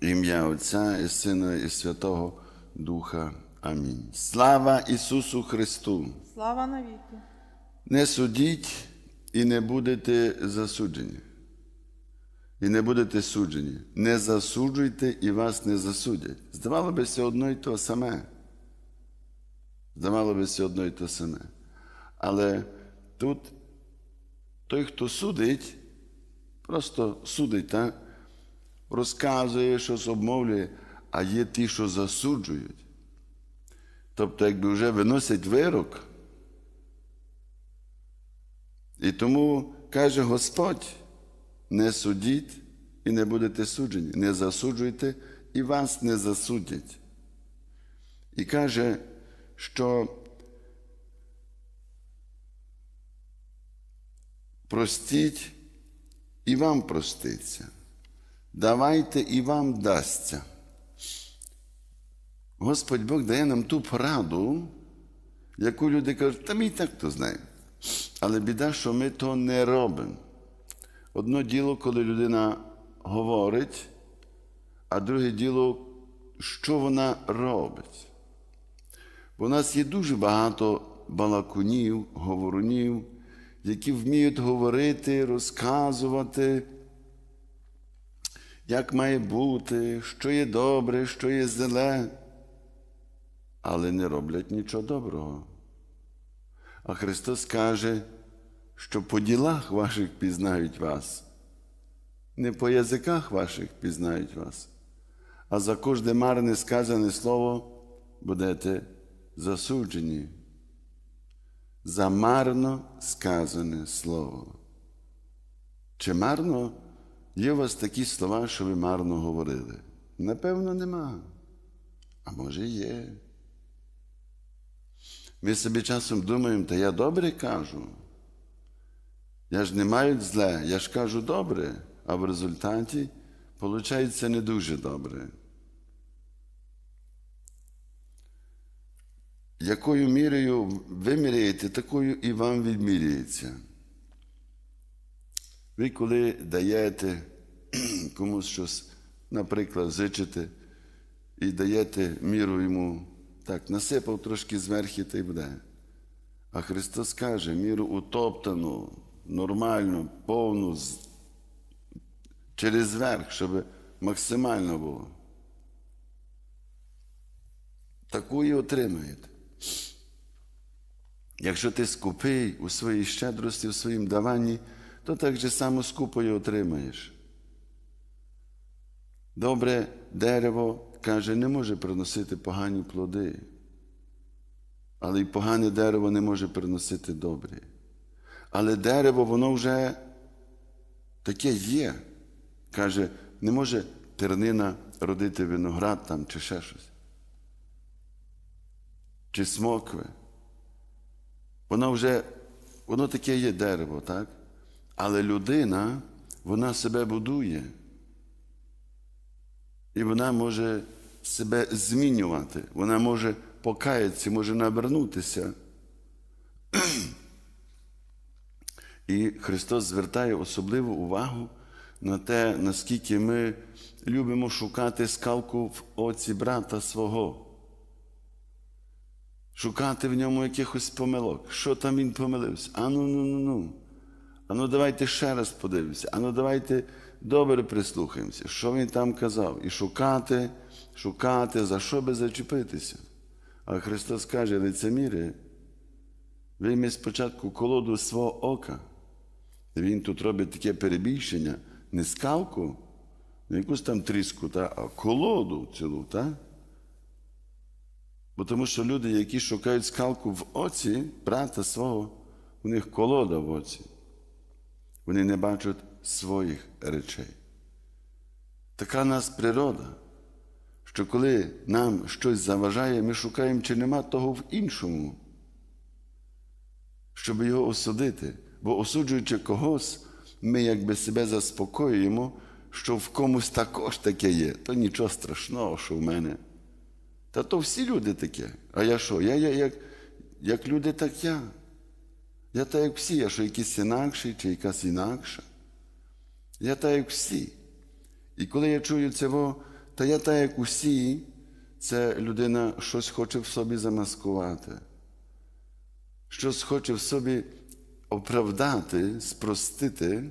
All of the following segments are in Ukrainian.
Ім'я Отця і Сина, і Святого Духа. Амінь. Слава Ісусу Христу! Слава навіки. Не судіть і не будете засуджені. І не будете суджені. Не засуджуйте і вас не засудять. Здавало би все одно і то саме. Здавало би все одно і то саме. Але тут той, хто судить, просто судить, так? Розказує, щось обмовлює, а є ті, що засуджують. Тобто, якби вже виносять вирок. І тому каже Господь: не судіть і не будете суджені, не засуджуйте і вас не засудять. І каже, що простіть і вам проститься. Давайте і вам дасться. Господь Бог дає нам ту пораду, яку люди кажуть, та ми і так то знаємо. Але біда, що ми то не робимо. Одно діло, коли людина говорить, а друге діло, що вона робить. Бо у нас є дуже багато балакунів, говорунів, які вміють говорити, розказувати, як має бути, що є добре, що є зле, але не роблять нічого доброго. А Христос каже, що по ділах ваших пізнають вас, не по язиках ваших пізнають вас, а за кожне марне сказане слово будете засуджені. За марно сказане слово. Чи марно є у вас такі слова, що ви марно говорили? Напевно, нема. А може є. Ми собі часом думаємо, та я добре кажу. Я ж не маю зле, я ж кажу добре, а в результаті виходить не дуже добре. Якою мірою ви міряєте, такою і вам відміряється. Ви коли даєте комусь щось, наприклад, зичите і даєте міру йому, так, насипав трошки зверху та й буде. А Христос каже, міру утоптану, нормальну, повну, через верх, щоб максимально було. Таку і отримаєте. Якщо ти скупий у своїй щедрості, у своїм даванні, то так же само скупо і отримаєш. Добре дерево, каже, не може приносити погані плоди, але й погане дерево не може приносити добрі. Але дерево, воно вже таке є. Каже, не може тернина родити виноград там чи ще щось. Чи смокви. Воно вже, воно таке є дерево, так? Але людина, вона себе будує. І вона може себе змінювати, вона може покаятися, може навернутися. І Христос звертає особливу увагу на те, наскільки ми любимо шукати скалку в оці брата свого. Шукати в ньому якихось помилок. Що там він помилився? Ану, ну, ну, ну. Ану, давайте ще раз подивимося. Ану, давайте добре прислухаємося, що він там казав. І шукати, шукати, за що би зачепитися. А Христос каже, лицеміри, вийми спочатку колоду свого ока. І Він тут робить таке перебільшення, не скалку, не якусь там тріску, та, а колоду цілу, так? Бо тому що люди, які шукають скалку в оці брата свого, у них колода в оці. Вони не бачать своїх речей. Така нас природа, що коли нам щось заважає, ми шукаємо, чи нема того в іншому, щоб його осудити. Бо осуджуючи когось, ми якби себе заспокоюємо, що в комусь також таке є, то нічого страшного, що в мене. Та то всі люди таке. А я що? Я, я як, як люди, так я. Я так як всі, я що якийсь інакший чи якась інакша. Я так як всі. І коли я чую цього, та я так, як усі, це людина щось хоче в собі замаскувати, щось хоче в собі оправдати, спростити.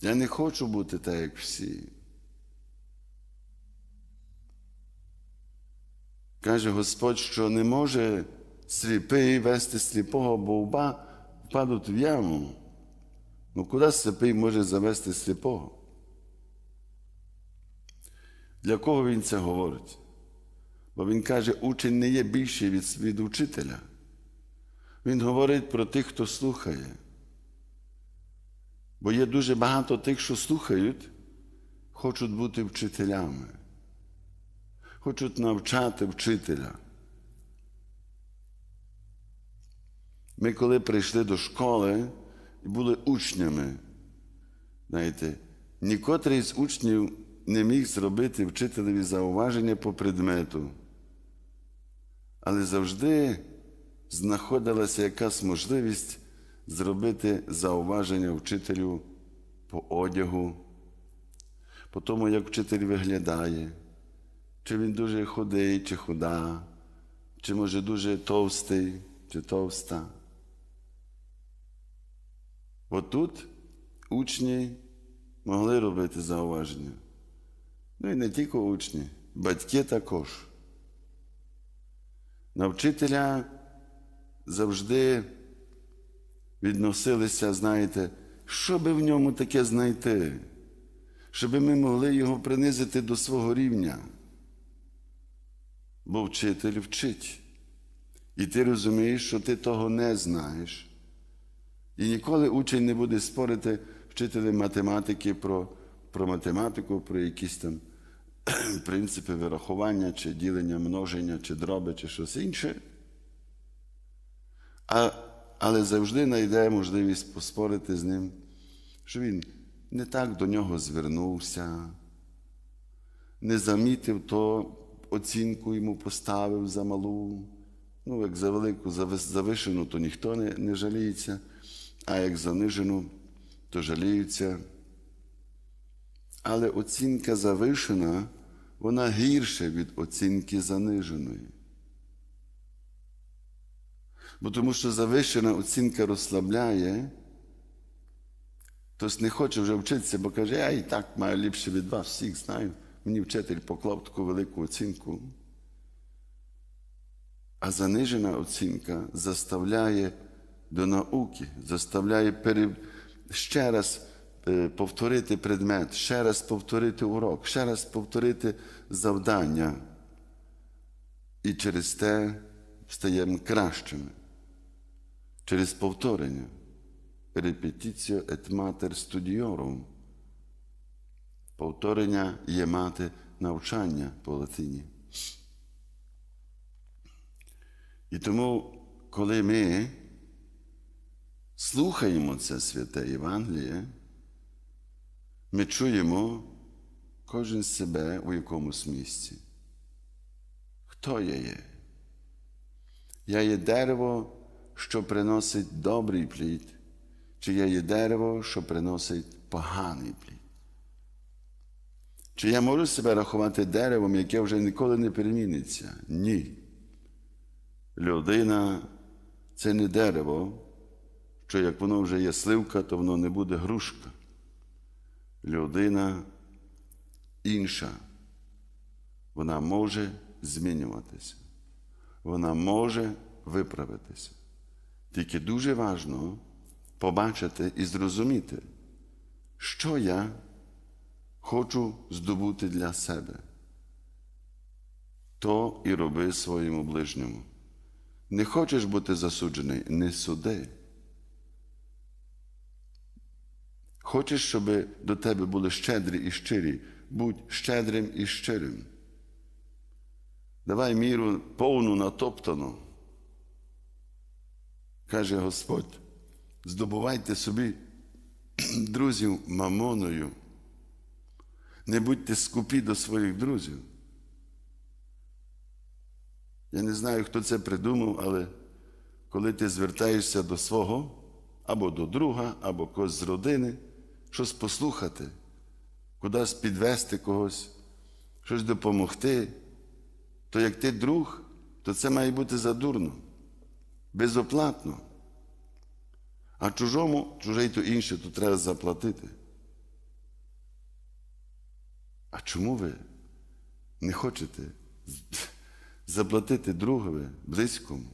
Я не хочу бути так, як всі. Каже Господь, що не може сліпий вести сліпого, бо оба впадуть в яму. Ну куди сліпий може завести сліпого? Для кого він це говорить? Бо він каже, учень не є більший від, від учителя. Він говорить про тих, хто слухає. Бо є дуже багато тих, що слухають, хочуть бути вчителями, хочуть навчати вчителя. Ми, коли прийшли до школи і були учнями, знаєте, нікотрий з учнів не міг зробити вчителеві зауваження по предмету. Але завжди знаходилася якась можливість зробити зауваження вчителю по одягу, по тому, як вчитель виглядає, чи він дуже худий, чи худа, чи може дуже товстий, чи товста. Отут учні могли робити зауваження. Ну і не тільки учні, батьки також. На вчителя завжди відносилися, знаєте, що би в ньому таке знайти, щоб ми могли його принизити до свого рівня. Бо вчитель вчить. І ти розумієш, що ти того не знаєш. І ніколи учень не буде спорити вчителем математики про, про математику, про якісь там принципи вирахування, чи ділення множення, чи дроби, чи щось інше. А, але завжди знайде можливість поспорити з ним, що він не так до нього звернувся, не замітив то оцінку йому поставив за малу. Ну, як за велику завишену, то ніхто не, не жаліється, а як занижену, то жаліються. Але оцінка завишена, вона гірша від оцінки заниженої. Бо тому що завищена оцінка розслабляє, хтось не хоче вже вчитися, бо каже, я і так маю ліпше від вас, всіх знаю. Мені вчитель поклав таку велику оцінку. А занижена оцінка заставляє до науки, заставляє пере... ще раз е, повторити предмет, ще раз повторити урок, ще раз повторити завдання. І через те стаємо кращими. Через повторення. Repetitio et mater studiorum. Повторення є мати навчання по латині. І тому, коли ми слухаємо це святе Євангеліє, ми чуємо кожен себе у якомусь місці. Хто я є? Я є дерево, що приносить добрий плід, чи я є дерево, що приносить поганий плід? Чи я можу себе рахувати деревом, яке вже ніколи не переміниться? Ні. Людина це не дерево, що як воно вже є сливка, то воно не буде грушка. Людина інша. Вона може змінюватися. Вона може виправитися. Тільки дуже важливо побачити і зрозуміти, що я хочу здобути для себе. То і роби своєму ближньому. Не хочеш бути засуджений, не суди. Хочеш, щоб до тебе були щедрі і щирі, будь щедрим і щирим. Давай міру повну натоптану. Каже Господь, здобувайте собі друзів мамоною. Не будьте скупі до своїх друзів. Я не знаю, хто це придумав, але коли ти звертаєшся до свого, або до друга, або когось з родини, щось послухати, кудись підвести когось, щось допомогти, то як ти друг, то це має бути задурно, безоплатно. А чужому, чужий то інше, то треба заплатити. А чому ви не хочете заплатити другові, близькому?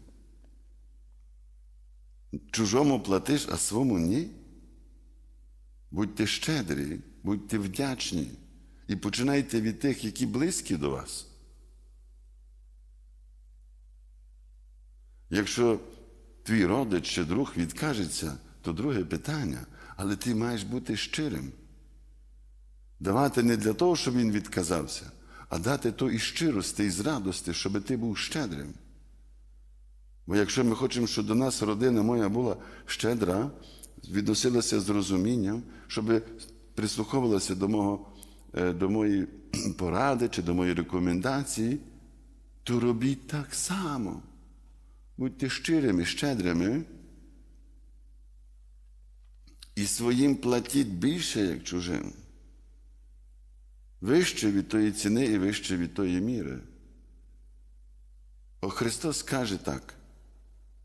Чужому платиш, а свому ні? Будьте щедрі, будьте вдячні і починайте від тих, які близькі до вас. Якщо твій родич чи друг відкажеться, то друге питання, але ти маєш бути щирим. Давати не для того, щоб він відказався, а дати то із щирості, із радості, щоб ти був щедрим. Бо якщо ми хочемо, щоб до нас родина моя була щедра, відносилася з розумінням, щоб прислуховувалася до, мого, е, до моєї поради чи до моєї рекомендації, то робіть так само. Будьте щирими, щедрими. І своїм платіть більше, як чужим. Вище від тої ціни і вище від тої міри. О Христос каже так: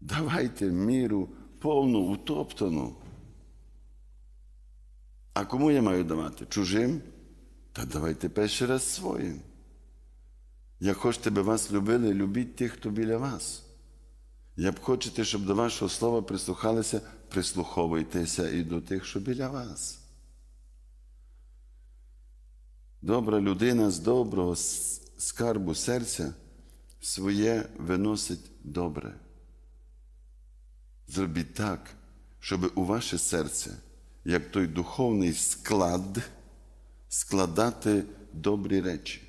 давайте міру повну, утоптану. А кому я маю давати? Чужим? Та давайте перший раз своїм. Як хочете, би вас любили, любіть тих, хто біля вас. Як хочете, щоб до вашого слова прислухалися, прислуховуйтеся і до тих, що біля вас. Добра людина з доброго скарбу серця своє виносить добре. Зробіть так, щоб у ваше серце, як той духовний склад, складати добрі речі.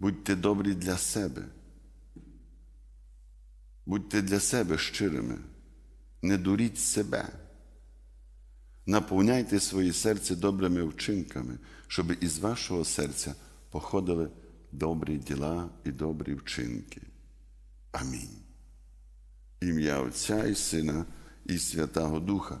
Будьте добрі для себе. Будьте для себе щирими, не дуріть себе. Наповняйте своє серце добрими вчинками, щоб із вашого серця походили добрі діла і добрі вчинки. Амінь. Ім'я Отця і Сина і Святого Духа.